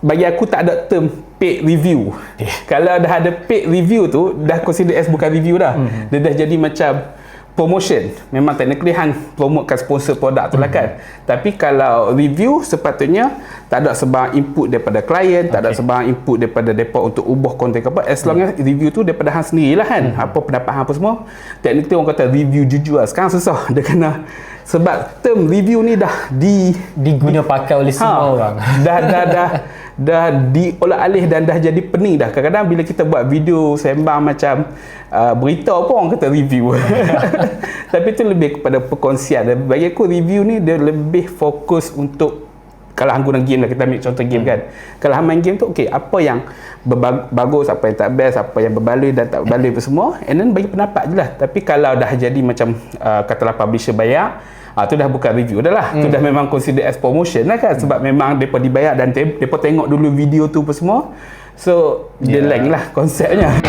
bagi aku tak ada term paid review. Kalau dah ada paid review tu dah consider as bukan review dah. Hmm. Dia dah jadi macam promotion. Memang technically hang promotekan sponsor produk tu lah kan. Tapi kalau review sepatutnya tak ada sebarang input daripada klien, okay. tak ada sebarang input daripada depa untuk ubah konten apa. As long as review tu daripada hang sendiri lah kan. Hmm. Apa pendapat hang apa semua. Technically orang kata review jujur lah. Sekarang susah. Dia kena sebab term review ni dah di diguna pakai oleh semua ha, orang. Dah dah dah dah diolah alih dan dah jadi pening dah. Kadang-kadang bila kita buat video sembang macam uh, berita apa orang kata review. Tapi itu lebih kepada perkongsian. Dan bagi aku review ni dia lebih fokus untuk kalau hang guna game lah kita ambil contoh game hmm. kan. Kalau hang main game tu okey apa yang bagus, apa yang tak best, apa yang berbaloi dan tak berbaloi semua and then bagi pendapat je lah. Tapi kalau dah jadi macam uh, katalah publisher bayar Ah tu dah bukan review dah lah. Hmm. Tu dah memang consider as promotion lah kan sebab hmm. memang depa dibayar dan depa tengok dulu video tu apa semua. So yeah. dia lain lah konsepnya.